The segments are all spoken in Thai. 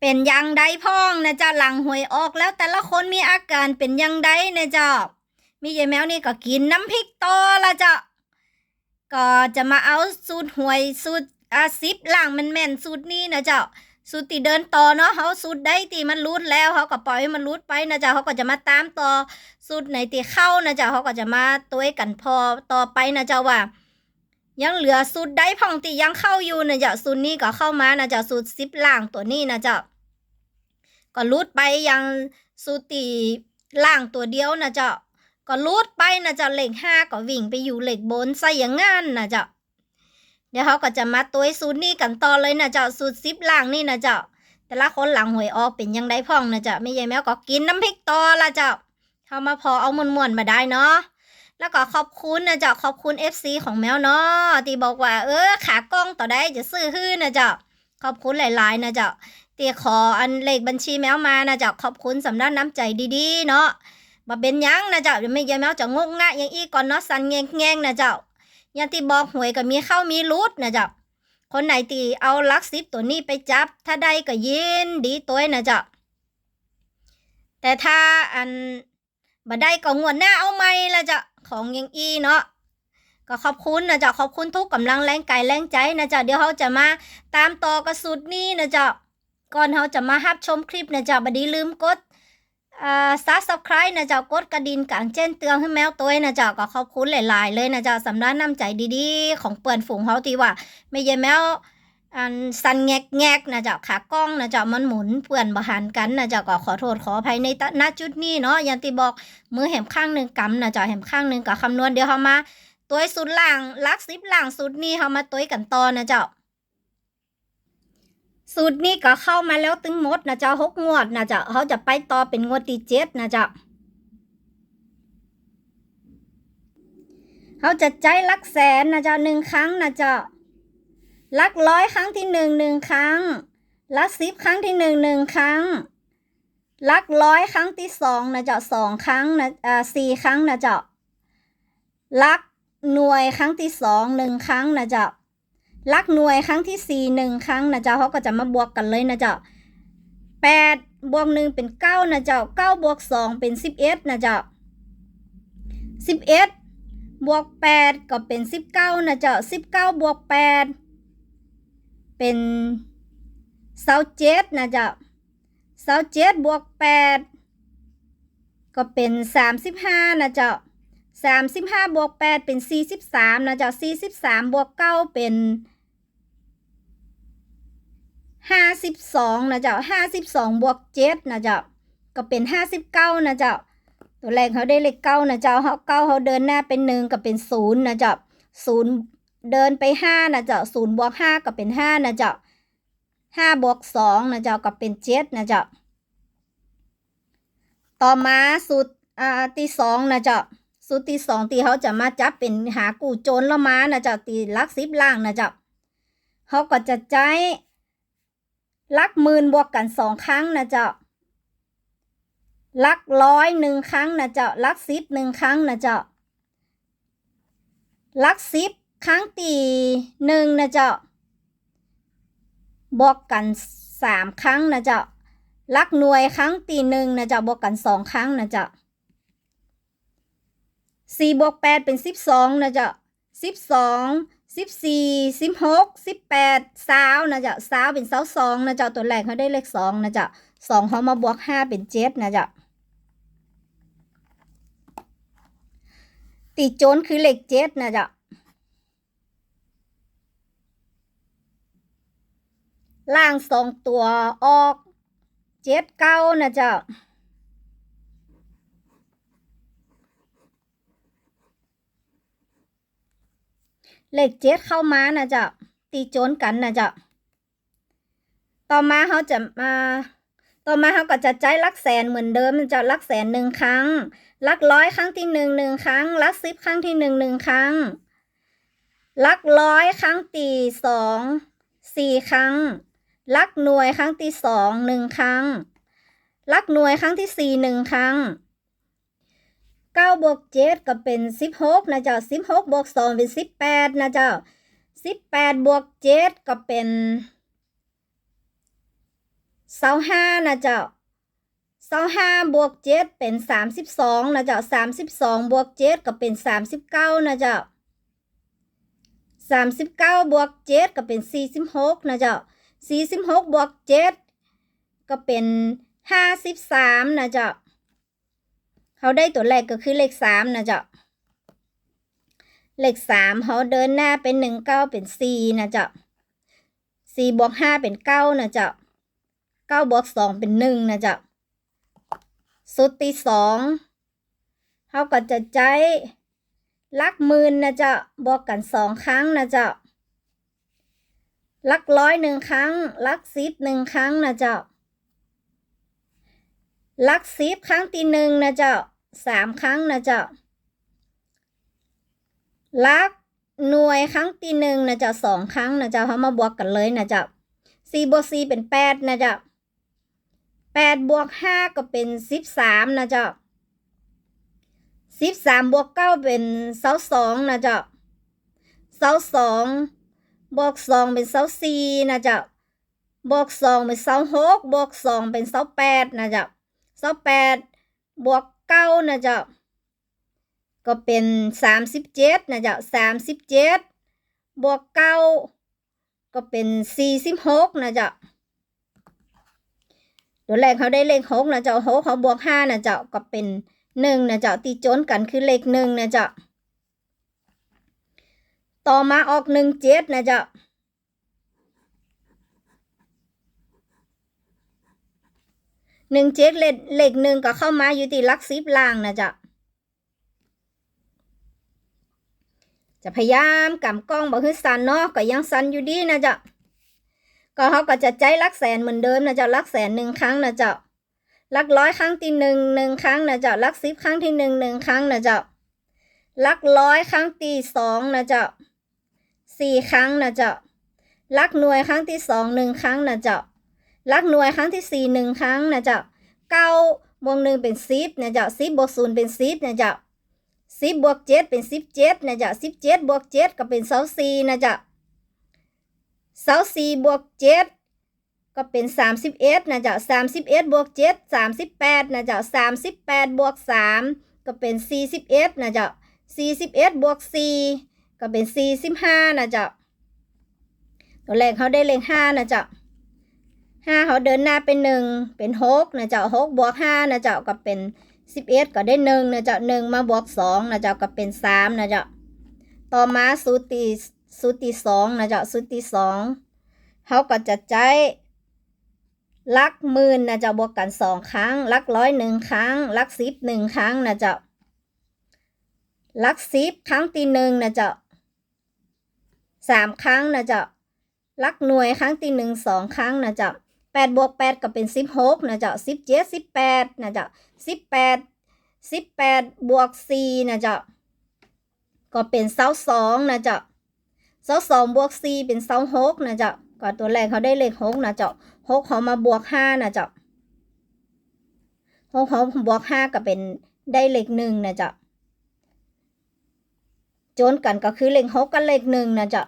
เป็นยังใดพ้องนะเจ้าหลังหวยออกแล้วแต่ละคนมีอาการเป็นยังใดนะเจ้ามียายแมวนี่ก็กินน้ำพริกต่อละเจ้าก็จะมาเอาสูตรหวยสูตรอาซิบล่างมันแม่นสูตรนี้นะเจ้าสูตรที่เดินต่อเนาะเขาสูตรใดที่มันรูดแล้วเขาก็ปล่อยให้มันรูดไปนะเจ้าเขาก็จะมาตามต่อสูตรไหนที่เข้านะเจ้าเขาก็จะมาตัวกันพอต่อไปนะเจ้าว่า ยังเหลือสูตรใดพ่องที่ยังเข้าอยู่นะเจ้าสูตรนี้ก็เข้ามานะเจ้าสูตรซิปล่างตัวนี้นะเจ้าก็รูดไปยังสูตรตีล่างตัวเดียวนะเจ้าก็รูดไปนะเจ้าเหลขห้าก็วิ่งไปอยู่เหลขบนใส่อย่างงั้นนะเจ้าเดี๋ยวเขาก็จะมาตัวสูตรนี้กันต่อเลยนะเจ้าสูตรซิปล่างนี่นะเจ้าแต่ละคนหลังหวยออกเป็นยังไงพ่องนะเจ้าไม่ใช่แมวก็กินน้ำพริกต่อละเจ้าเขามาพอเอามวนๆมาได้เนาะ แล้วก็ขอบคุณนะเจ้าขอบคุณ FC ของแมวเนาะที่บอกว่า เออขากล้องต่อได้จะซื้อฮื้อนะเจ้าขอบคุณหลาย ๆ นะเจ้าตีขออันเลขบัญชีแมวมานะเจ้าขอบคุณสำนักน้ำใจดี ๆ เนาะมาเป็นยังนะเจ้าเดี๋ยวไม่ยายแมวจะงกงะย่างอีก่อนเนาะสันแงงแงงนะเจ้าอย่างที่บอกหวยก็มีเข้ามีรุดนะเจ้าคนไหนที่เอาลักซิปตัวนี้ไปจับ ถ้าได้ก็ยินดีตัวนะเจ้าแต่ถ้าอันบ่ได้ก็งวดหน้าเอาใหม่ละเจ้า ของยังอีเนาะก็ขอบคุณนะจ๊ะขอบคุณทุกกำลังแรงกายแรงใจนะจ๊ะเดี๋ยวเขาจะมาตามต่อกระสุดนี้นะจ๊ะก่อนเขาจะมารับชมคลิปนะจ๊ะบัดนี้ลืมกดอ่าซับสไครต์นะจ๊ะกดกระดิ่งกลางแจ้งเตือนให้แมวตัวนะจ๊ะก็ขอบคุณหลาย ๆ เลยนะจ๊ะสำหรับน้ำใจดีๆ ของเปื่อนฝูงเขาทีว่าไม่ใช่แมว อันสันแงกแงกนะเจ๊ะขากล้องนะเจ๊ะมันหมุนเปื่อนบหันกันนะเจ๊ะก็ขอโทษขออภัยในตะณจุดนี้เนาะอย่างที่บอกมือแหมข้างหนึ่งกำนะเจ๊ะแหมข้างหนึ่งกับคำนวณเดี๋ยวเขามาตัวสุดล่างลักซิบล่างสุดนี้เขามาตัวกันต่อนะเจ้าสูตรนี้ก็เข้ามาแล้วตึงหมดนะเจ้าหกงวดนะเจ้าเขาจะไปต่อเป็นงวดที่เจ็ดนะเจ้าเขาจะใจลักแสนนะเจ้าหนึ่งครั้งนะเจ้า ลักร้อยครั้งที่หนึ่งหนึ่งครั้ง ลักสิบครั้งที่หนึ่งหนึ่งครั้ง ลักร้อยครั้งที่สองนะเจ้าสองครั้งนะอ่าสี่ครั้งนะเจ้าลักหน่วยครั้งที่สองหนึ่งครั้งนะเจ้าลักหน่วยครั้งที่สี่หนึ่งครั้งนะเจ้าเขาก็จะมาบวกกันเลยนะเจ้าแปดบวกหนึ่งเป็นเก้านะเจ้าเก้าบวกสองเป็นสิบเอ็ดนะเจ้าสิบเอ็ดบวกแปดก็เป็นสิบเก้านะเจ้าสิบเก้าบวกแปด เป็นเสาเจ็ดนะเจ้าเสาเจ็ดบวกแปดก็เป็นสามสิบห้านะเจ้าสามสิบห้าบวกแปดเป็นสี่สิบสามนะเจ้าสี่สิบสามบวกเก้าเป็นห้าสิบสองนะเจ้าห้าสิบสองบวกเจ็ดนะเจ้าก็เป็นห้าสิบเก้านะเจ้าตัวแรกเขาได้เลขเก้านะเจ้าเขาเก้าเขาเดินหน้าเป็นหนึ่งก็เป็นศูนย์นะเจ้าศูนย์ เดินไปห้านะเจ้าศูนย์บวกห้าก็เป็นห้านะเจ้าห้าบวกสองนะเจ้าก็เป็นเจ็ดนะเจ้าต่อมาสูตรอ่าที่สองนะเจ้าสูตรที่สองที่เขาจะมาจับเป็นหากู้โจรละมานะเจ้าตีลักสิบล่างนะเจ้าเขาก็จะใจลักหมื่นบวกกันสองครั้งนะเจ้าลักร้อยหนึ่งครั้งนะเจ้าลักสิบหนึ่งครั้งนะเจ้าลักสิบ ครั้งตีหนึ่งนะเจ้าบวกกันสามครั้งนะเจ้าลักหน่วยครั้งตีหนึ่งนะเจ้าบวกกันสองครั้งนะเจ้าสี่บวกแปดเป็นสิบสองนะเจ้าสิบสองสิบสี่สิบหกสิบแปดสาวนะเจ้าสาวเป็นสาวสองนะเจ้าตัวแรกเขาได้เลขสองนะเจ้าสองเขามาบวกห้าเป็นเจ็ดนะเจ้าตีโจนคือเลขเจ็ดนะเจ้า ล่างสองตัวออกเจ็ดเก้านะเจ้าเลขเจ็ดเข้ามานะเจ้าตีโจนกันนะเจ้าต่อมาเขาจะมาต่อมาเขาก็จะใจลักแสนเหมือนเดิมจะลักแสนหนึ่งครั้งลักร้อยครั้งที่หนึ่งหนึ่งครั้งลักสิบครั้งที่หนึ่งหนึ่งครั้งลักร้อยครั้งตีสองสี่ครั้ง ลักหน่วยครั้งที่สองหนึ่งครั้ง ลักหน่วยครั้งที่สี่หนึ่งครั้งเก้าบวกเจ็ดก็เป็นสิบหกนะเจ้าสิบหกบวกสองเป็นสิบแปดนะเจ้าสิบแปดบวกเจ็ดก็เป็นเสาห้านะเจ้าเสาห้าบวกเจ็ดเป็นสามสิบสองนะเจ้าสามสิบสองบวกเจ็ดก็เป็นสามสิบเก้านะเจ้าสามสิบเก้าบวกเจ็ดก็เป็นสี่สิบหกนะเจ้า สี่สิบหกบวกเจ็ดก็เป็นห้าสิบสามนะเจ้าเขาได้ตัวแรกก็คือเลขสามนะเจ้าเลขสามเขาเดินหน้าเป็นหนึ่งเก้าเป็นสี่นะเจ้าสี่บวกห้าเป็นเก้านะเจ้าเก้าบวกสองเป็นหนึ่งนะเจ้าสุดที่สองเขาก็จะใจลักหมื่นนะเจ้าบวกกันสองครั้งนะเจ้า ลักร้อยหนึ่งครั้ง ลักสิบหนึ่งครั้งนะเจ้า ลักสิบครั้งที่หนึ่งนะเจ้าสามครั้งนะเจ้า ลักหน่วยครั้งที่หนึ่งนะเจ้าสองครั้งนะเจ้าเขามาบวกกันเลยนะเจ้าสี่บวกสี่เป็นแปดนะเจ้าแปดบวกห้าก็เป็นสิบสามนะเจ้าสิบสามบวกเก้าเป็นเสาสองนะเจ้าเสาสอง บวกสองเป็นเสาสี่นะเจ้าบวกสองเป็นเสาหกบวกสองเป็นเสาแปดนะเจ้าเสาแปดบวกเก้านะเจ้าก็เป็นสามสิบเจ็ดนะเจ้าสามสิบเจ็ดบวกเก้าก็เป็นสี่สิบหกนะเจ้าตัวแรกเขาได้เลขหกนะเจ้าหกเขาบวกห้านะเจ้าก็เป็นหนึ่งนะเจ้าตีโจนกันคือเลขหนึ่งนะเจ้า ต่อมาออกหนึ่งเจ็ดนะเจ้าหนึ่งเจ็ดเหลขเลขหนึ่งก็เข้ามาอยู่ที่ลักสิบล่างนะเจ้าจะพยายามกำกล้องบอกให้สันเนาะก็ยังสันอยู่ดีนะเจ้าก็เขาก็จะใจลักแสนเหมือนเดิมนะเจ้าลักแสนหนึ่งครั้งนะเจ้าลักร้อยครั้งที่หนึ่งหนึ่งครั้งนะเจ้าลักสิบครั้งที่หนึ่งหนึ่งครั้งนะเจ้าลักร้อยครั้งที่สองนะเจ้า สี่ครั้งนะเจ้าลักหน่วยครั้งที่สองหนึ่งครั้งนะเจ้าลักหน่วยครั้งที่สี่หนึ่งครั้งนะเจ้าเก้าบวกหนึ่งเป็นสิบนะเจ้าสิบบวกศูนย์เป็นสิบนะเจ้าสิบบวกเจ็ดเป็นสิบเจ็ดนะเจ้าสิบเจ็ดบวกเจ็ดก็เป็นเสาสี่นะเจ้าเสาสี่บวกเจ็ดก็เป็นสามสิบเอ็ดนะเจ้าสามสิบเอ็ดบวกเจ็ดสามสิบแปดนะเจ้าสามสิบแปดบวกสามก็เป็นสี่สิบเอ็ดนะเจ้าสี่สิบเอ็ดบวกสี่ ก็เป็นสี่สิบห้านะเจ้าตัวแรกเขาได้เลขห้านะเจ้าห้าเขาเดินหน้าเป็นหนึ่งเป็นหกนะเจ้าหกบวกห้านะเจ้าก็เป็นสิบเอ็ดก็ได้หนึ่งนะเจ้าหนึ่งมาบวกสองนะเจ้าก็เป็นสามนะเจ้าต่อมาสูตรตีสูตรตีสองนะเจ้าสูตรตีสองเขาก็จะใจลักหมื่นนะเจ้าบวกกันสองครั้งลักร้อยหนึ่งครั้งลักสิบหนึ่งครั้งนะเจ้าลักสิบครั้งที่หนึ่งนะเจ้า สามครั้งนะจ้าลักหน่วยครั้งที่หนึ่งสองครั้งนะจ้าแปดบวกแปดก็เป็นสิบหกนะจ้าสิบเจ็ดสิบแปดนะจ้าสิบแปดสิบแปดบวกสี่นะจ้าก็เป็นเสาสองนะจ้าเสาสองบวกสี่เป็นเสาหกนะจ้าก็ตัวแรกเขาได้เลขหกนะจ้าหกเขามาบวกห้านะจ้าหกเขาบวกห้าก็เป็นได้เลขหนึ่งนะเจ้า จนกันก็คือเลขหกกับเลขหนึ่งนะจ้า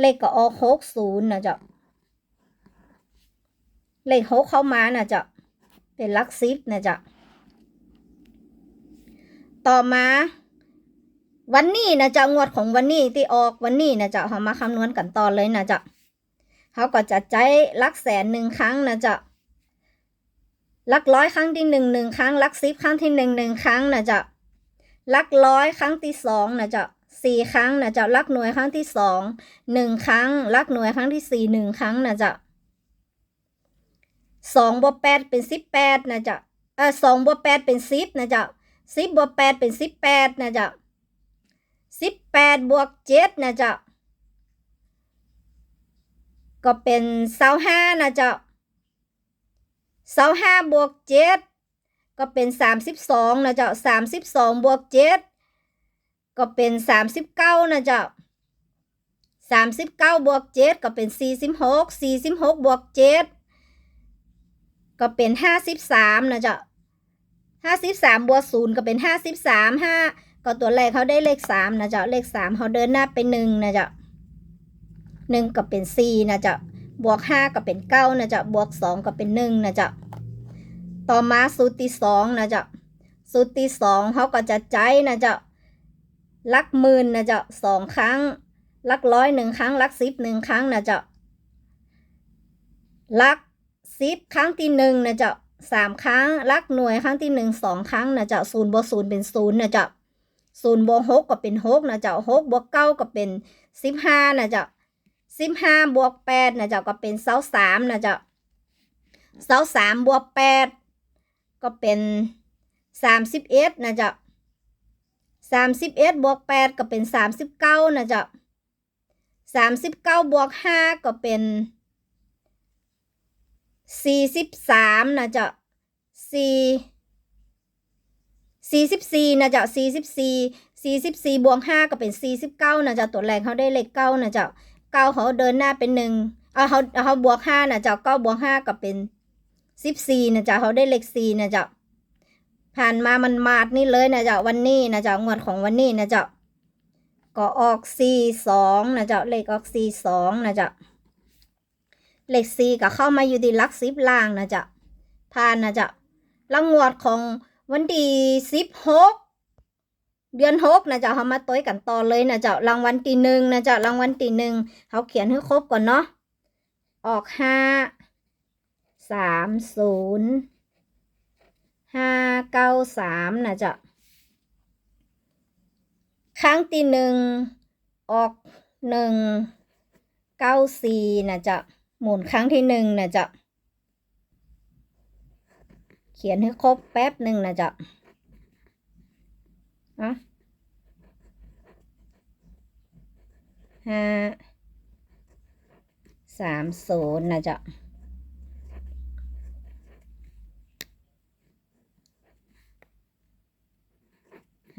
เลขก็ออกหกศูนย์นะจ้าเลขหกเข้ามานะจ้าเป็นลักซิปนะจ้าต่อมาวันนี้นะจ้างวดของวันนี้ที่ออกวันนี้นะจ้าเขามาคำนวณกันต่อเลยนะจ้าเขาก็จะใจลักแสนหนึ่งครั้งนะจ้าลักร้อยครั้งที่หนึ่งหนึ่งครั้งลักซิปครั้งที่หนึ่งหนึ่งครั้งนะจ้า ลักร้อยครั้งที่สองนะเจ้าสี่ครั้งนะเจ้าลักหน่วยครั้งที่สองหนึ่งครั้งลักหน่วยครั้งที่สี่หนึ่งครั้งนะเจ้าสองบวกแปดเป็นสิบแปดนะเจ้าเออสองบวกแปดเป็นสิบนะเจ้าสิบบวกแปดเป็นสิบแปดนะเจ้าสิบแปดบวกเจ็ดนะเจ้าก็เป็นเสาห้านะเจ้าเสาห้าบวกเจ็ด ก็เป็นสามสิบสองนะเจ้าสามสิบสองบวกเจ็ดก็เป็นสามสิบเก้านะเจ้าสามสิบเก้าบวกเจ็ดก็เป็นสี่สิบหกสี่สิบหกบวกเจ็ดก็เป็นห้าสิบสามนะเจ้าห้าสิบสามบวกศูนย์ก็เป็นห้าสิบสามห้าก็ตัวแรกเขาได้เลขสามนะเจ้าเลขสามเขาเดินหน้าไปหนึ่งนะเจ้าหนึ่งก็เป็นสี่นะเจ้าบวกห้าก็เป็นเก้านะจ๊ะบวกสองก็เป็นหนึ่งนะจ๊ะ ต่อมาสูตรที่สองนะจ๊ะสูตรที่สองเขาก็จะใจนะจ๊ะลักหมื่นนะจ๊ะสองครั้ง ลักร้อยหนึ่งครั้ง ลักสิบหนึ่งครั้งนะจ๊ะลักสิบครั้งที่หนึ่งนะจ๊ะสามครั้ง ลักหน่วยครั้งที่หนึ่งสองครั้งนะจ๊ะศูนย์บวกศูนย์เป็นศูนย์นะจ๊ะศูนย์บวกหกก็เป็นหกนะจ๊ะหกบวกเก้าก็เป็นสิบห้านะจ๊ะสิบห้าบวกแปดนะเจ้าก็เป็นเสาสามนะเจ้าเสาสามบวกแปด ก็เป็นสามสิบเอ็ดนะจ้าสามสิบเอ็ดบวกแปดก็เป็นสามสิบเก้านะจ้าสามสิบเก้าบวกห้าก็เป็นสี่สิบสามนะจ้าสี่สี่สิบสี่นะจ้าสี่สิบสี่สี่สิบสี่บวกห้าก็เป็นสี่สิบเก้านะจ้าตัวแรกเขาได้เลขเก้านะจ้าเก้าเขาเดินหน้าเป็นหนึ่งเอาเขาเขาบวกห้านะจ้าเก้าบวกห้าก็เป็น สิบสี่นะจ้าเขาได้เลขสี่นะจ้าผ่านมามันมาดนี่เลยนะจ้าวันนี้นะจ้างวดของวันนี้นะจ้าก็ออกสี่สองนะจ้าเลขออกสี่สองนะจ้าเลขสี่ก็เข้ามาอยู่ที่ลักสิบล่างนะจ้าผ่านนะจ้าแล้วงวดของวันที่สิบหกเดือนหกนะจ้าเขามาต้อยกันต่อเลยนะจ้ารางวัลที่หนึ่งนะจ้ารางวัลที่หนึ่งเขาเขียนให้ครบก่อนเนาะออกห้า สามศูนย์ห้าเก้าสามนะจ้าครั้งที่หนึ่งออกหนึ่งเก้าสี่นะจ้าหมุนครั้งที่หนึ่งนะจ้าเขียนให้ครบแป๊บหนึ่งนะเจ้าอะห้าสามศูนย์นะจ๊ะ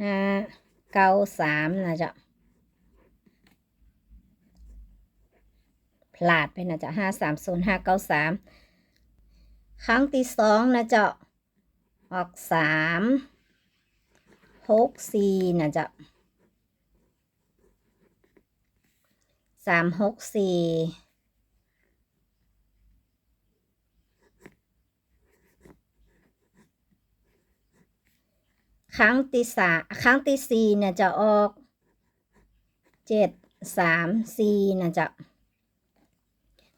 ห้าเก้าสามนะจ๊ะพลาดไปนะจ๊ะห้าสามศูนย์ห้าเก้าสามครั้งที่สองนะจ๊ะออกสามหกสี่นะจ๊ะสามหกสี่ ครั้งที่สามครั้งที่สี่เนี่ยจะออกเจ็ดสามสี่นะจ๊ะ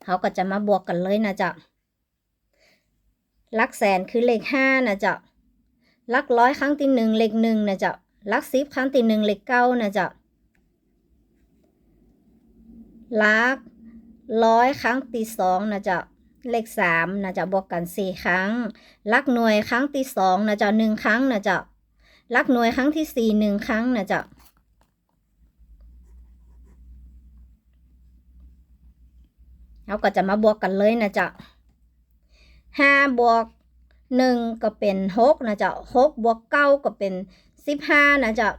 เขาก็จะมาบวกกันเลยนะจ๊ะลักแสนคือเลขห้านะจ๊ะลักร้อยครั้งที่หนึ่งเลขหนึ่งนะจ๊ะลักสิบครั้งที่หนึ่งเลขเก้านะจ๊ะลักร้อยครั้งที่สองนะจ๊ะเลขสามนะจ๊ะบวกกันสี่ครั้ง ลักหน่วยครั้งที่สองนะจ๊ะหนึ่งครั้งนะจ๊ะ ลักหน่วยครั้งที่สี่หนึ่งครั้งนะจ๊ะเราก็จะมาบวกกันเลยนะจ๊ะห้าบวกหนึ่งก็เป็นหกนะจ๊ะหกบวกเก้าก็เป็นสิบห้านะจ๊ะ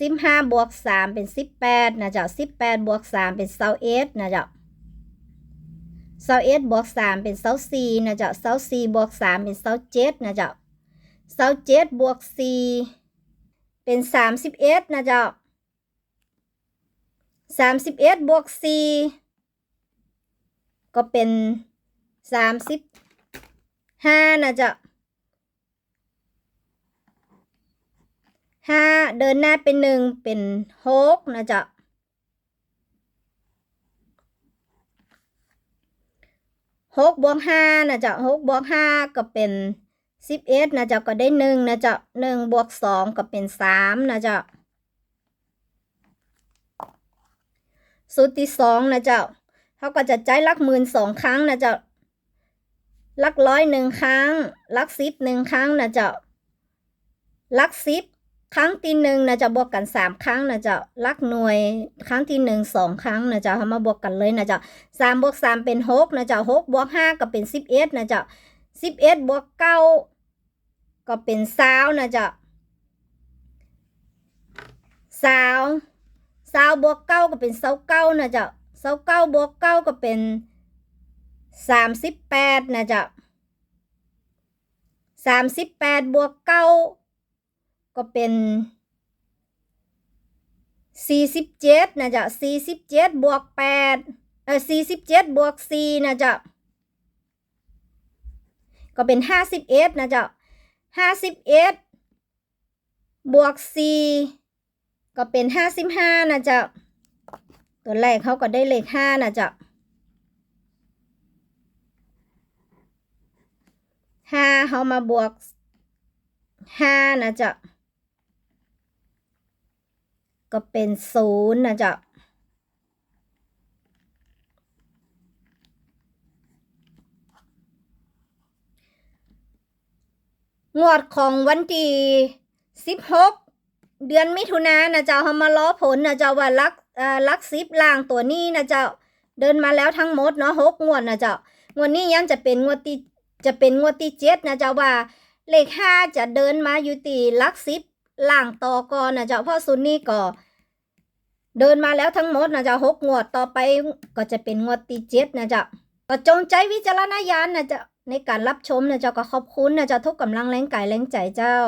สิบห้าบวกสามเป็นสิบแปดนะจ๊ะสิบแปดบวกสามเป็นเซาเอสนะจ๊ะเซาเอสบวกสามเป็นเซาสี่นะจ๊ะเซาสี่บวกสามเป็นเซาเจ็ดนะจ๊ะ เซาเจ็ดบวกสี่เป็นสามสิบเอ็ดนะจ๊ะสามสิบเอ็ดบวกสี่ก็เป็นสามสิบห้านะจ๊ะห้าเดินหน้าเป็นหนึ่งเป็นหกนะจ๊ะหกบวกห้านะจ๊ะหกบวกห้าก็เป็น สิบเอ็ดนะจ๊ะก็ได้หนึ่งนะจ๊ะหนึ่งบวกสองก็เป็นสามนะจ๊ะสูตรที่สองนะจ๊ะเขาก็จะใจลักหมื่นสองครั้งนะจ๊ะลักร้อยหนึ่งครั้ง ลักสิบหนึ่งครั้งนะเจ้าลักสิบครั้งที่หนึ่งนะจะบวกกันสามครั้งนะเจ้าลักหน่วยครั้งที่หนึ่งสองครั้งนะเจ้าเขามาบวกกันเลยนะเจ้าสามบวกสามเป็นหกนะเจ้าหกบวกห้าก็เป็นสิบเอ็ดนะเจ้าสิบเอ็ดบวกเก้า ก็เป็นสาวนะเจ้าสาวสาวบวกเก้าก็เป็นสาวเก้านะเจ้าสาวเก้าบวกเก้าก็เป็นสามสิบแปดนะจ๊ะสามสิบแปดบวกเก้าก็เป็นสี่สิบเจ็ดนะจ๊ะสี่สิบเจ็ดบวกแปดเออสี่สิบเจ็ดบวกสี่นะเจ้าก็เป็นห้าสิบเอ็ดนะเจ้า ห้าสิบเอ็ดบวกสี่ก็เป็นห้าสิบห้านะจ้าตัวแรกเขาก็ได้เลขห้านะจ้าห้าเขามาบวกห้านะจ้าก็เป็นศูนย์นะจ้า งวดของวันที่สิบหกเดือนมิถุนายนนะเจ้าเขามาล้อผลนะเจ้าว่าลักเอ่อลักซิปล่างตัวนี้นะเจ้าเดินมาแล้วทั้งหมดเนาะหกงวดนะเจ้างวดนี้ยังจะเป็นงวดที่จะเป็นงวดที่เจ็ดนะเจ้าว่าเลขห้าจะเดินมาอยู่ตีลักซิปล่างต่อก่อนนะเจ้าเพราะซุนนี่ก็เดินมาแล้วทั้งหมดนะเจ้าหกงวดต่อไปก็จะเป็นงวดที่เจ็ดนะเจ้าก็จงใจวิจารณญาณนะเจ้า ในการรับชมนะเจ้าก็ขอบคุณนะเจ้าทุกกำลังแรงกายแรงใจเจ้า